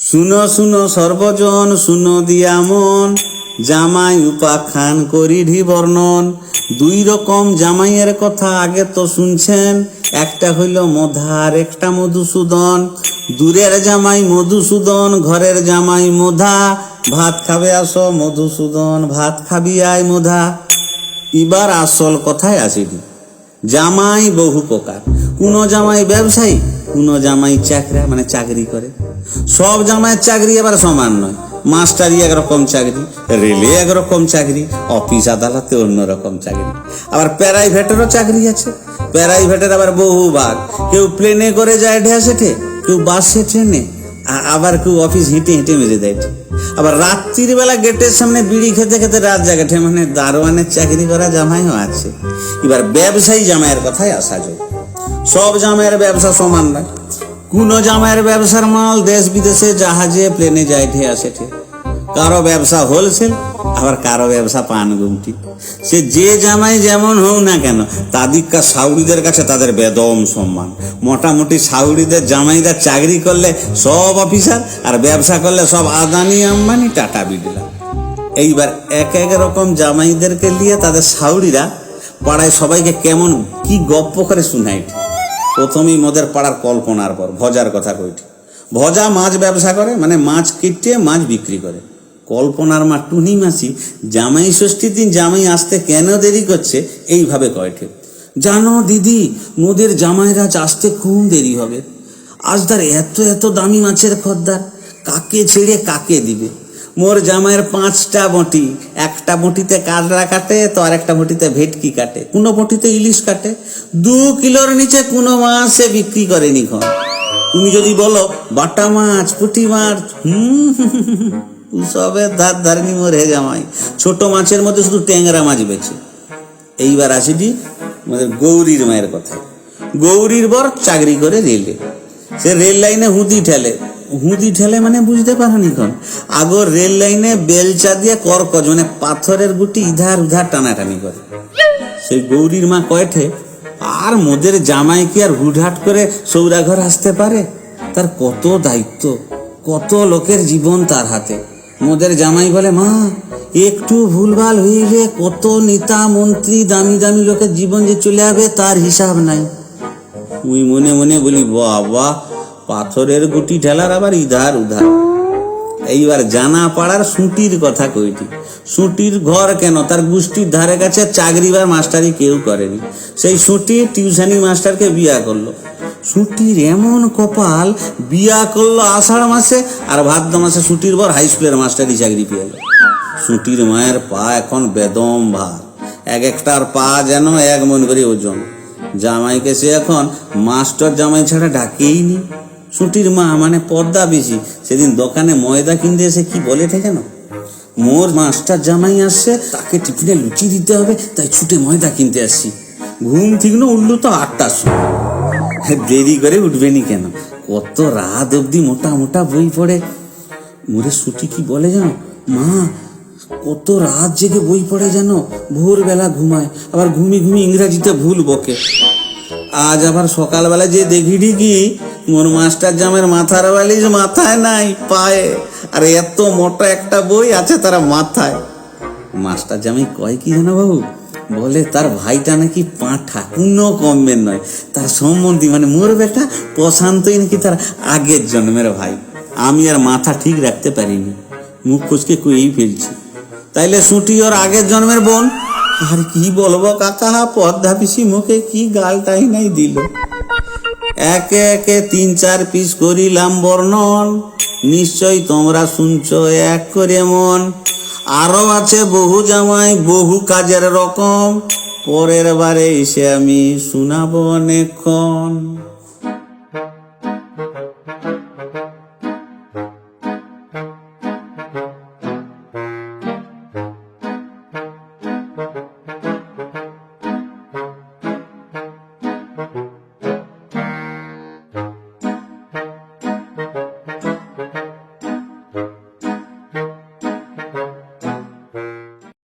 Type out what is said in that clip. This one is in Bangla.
শুনো শুনো, সর্বজন, শুনো দিয়া মন। জামাই উপাখ্যান করিঢি বর্ণন। দুই রকম জামাইয়ের কথা আগে তো শুনছেন। একটা হইল মধার একটা মধুসূদন। দূরের জামাই মধুসূদন, ঘরের জামাই মধা। ভাত খাবে আসো মধুসূদন, ভাত খাবি আয় মধা। এবার আসল কথায় আসিনি। জামাই বহু প্রকার। কোন জামাই ব্যবসায়ী কোন জামাই চাকরা মানে চাকরি করে। সব জামাইয়ের চাকরি আবার সমান নয়। মাস্টারি একরকম চাকরি, রেলে একরকম চাকরি, অফিস আদালতে অন্যরকম চাকরি। আবার প্রাইভেটেরও চাকরি আছে। প্রাইভেটের আবার বহু ভাগ। কেউ প্লেনে করে যায় ঢে সেঠে, কেউ বাসে ট্রেনে আবার কেউ অফিস হেঁটে হেঁটে মেরে দেয়। আবার রাত্রির বেলা গেটের সামনে বিড়ি খেতে খেতে রাত জাগাঠে মানে দারোয়ানের চাকরি করা জামাইও আছে। এবার ব্যবসায়ী জামাইয়ের কথাই আসা যায় সব জামাইয়ের ব্যবসা সমান নয় কোন জামাইয়ের ব্যবসার মাল দেশ বিদেশে জাহাজে প্লেনে যায় ঠে আসে ঠে কারও ব্যবসা হোলসেল আবার কারও ব্যবসা পান গুমটি সে যে জামাই যেমন হোক না কেন তাদিককা সাউরিদের কাছে তাদের বেদম সম্মান। মোটামুটি সাউরিদের জামাইরা চাকরি করলে সব অফিসার, আর ব্যবসা করলে সব আদানি, আম্বানি, টাটা বিড়লা। এইবার এক এক রকম জামাইদেরকে নিয়ে তাদের সাউরিরা পাড়ায় সবাইকে কেমন কি গপ্প করে শুনাইট প্রথমেই মোদের পাড়ার কল্পনার পর, ভজার কথা কইটি। ভজা মাছ ব্যবসা করে মানে মাছ কেটে মাছ বিক্রি করে। কল্পনার মা টুনি মাসি, জামাই ষষ্ঠীর দিন জামাই আসতে কেন দেরি করছে, এইভাবে কয়ঠে জানো দিদি, মোদের জামাইরা আসতে খুব দেরি হবে? আজ তার এত এত দামি মাছের খদ্দার, কাকে ছেড়ে কাকে দিবে? মোর জামাইয়ের পাঁচটা বটি। একটা বটিতে কাঁকড়া কাটে তো আর একটা বটিতে ভেটকি কাটে। কোনো বটিতে ইলিশ কাটে। দু কিলোর নিচে কোনো মাছ বিক্রি করেনি খন তুমি যদি বলো, বাটা মাছ, পুঁটি মাছ, হুম সবের ধার ধারনি মোর হে জামাই। ছোট মাছের মধ্যে শুধু ট্যাংরা মাছ বেছে এইবার আসিটি আমাদের গৌরীর মায়ের কথা গৌরীর বর চাকরি করে রেলে। সে রেল লাইনে হুদি ঠেলে। হুদি ঠেলে মানে বুঝতে পারোনি কোন আগর রেল লাইনে বেলচা দিয়ে করকজ মানে পাথরের গুটি ইধার উধার টানাটানি করে। সেই গৌরীর মা কয়েঠে আর মোদের জামাই কি আর হুটহাট করে সৌরাঘর আসতে পারে? তার কত দায়িত্ব, কত লোকের জীবন তার হাতে। মোদের জামাই বলে, মা, একটু ভুলভাল হইলে কত নেতা, মন্ত্রী, দামি দামি লোকের জীবন যে চলে যাবে তার হিসাব নাই। মুই মনে মনে বলি, বাবা, পাথরের গুটি ঠেলার আবার ইধার উধার। এইবার জানা পাড়ার সুটির কথা কইটি। সুটির ঘর কেন? তার গোষ্ঠীর ধারে কাছে চাকরি বা মাস্টারি কেউ করেনি। সেই সুটি টিউশনি মাস্টারকে বিয়া করল। সুটির এমন কপাল, বিয়া করল আষাঢ় মাসে আর ভাদ্র মাসে সুটির পর হাই স্কুলের মাস্টারি চাকরি পেয়ে গেল। সুটির মায়ের পা এখন বেদম ভার। এক একটার পা যেন এক মন করে ওজন। জামাইকে সে এখন মাস্টার জামাই ছাড়া ডাকেই নি। ছুটির মা মানে পর্দা বেশি। সেদিন দোকানে ময়দা কিনতে এসে কি বলে ঠিক জানো? মোর মাস্টার জামাই আসছে, তাকে টিফিনে লুচি দিতে হবে, তাই ছুটে ময়দা কিনতে আসছি। ঘুম ঠিক না, উঠল তো আটটার সময়। দেরি করে উঠবেনি কেন? কত রাত অবধি মোটা মোটা বই পড়ে। মোরে ছুটি কি বলে জানো? মা, কত রাত জেগে বই পড়ে যেন ভোরবেলা ঘুমায়, আবার ঘুমি ঘুমি ইংরাজিতে ভুল বকে। আজ আবার সকালবেলা যে দেখি ঠিকই মোর মাস্টার জামের মাথার বালিশ মাথায় নাই পায়ে। আর এত মোটা একটা বই আছে তারা মাথায়। মাস্টার জামাই কয় কি জানো বাবু? বলে তার ভাইটা নাকি পাঁঠা কোনো কমবেন নয়। তার সম্বন্ধী মানে মোর বেটা প্রশান্তই নাকি তার আগের জন্মের ভাই। আমি আর মাথা ঠিক রাখতে পারিনি। মুখ ফুচকে কুয়েই ফেলছি। তাইলে সুটি ওর আগের জন্মের বোন? আর কি বলব কাকা, পদ্মা পিসি মুখে কি গালটাই নাই দিল। একে একে তিন চার পিস করিলাম বর্ণন। নিশ্চয় তোমরা শুনছ, এক করে মন। আরও আছে বহু জামাই, বহু কাজের রকম। পরের বারে এসে আমি শোনাব অনেকক্ষণ।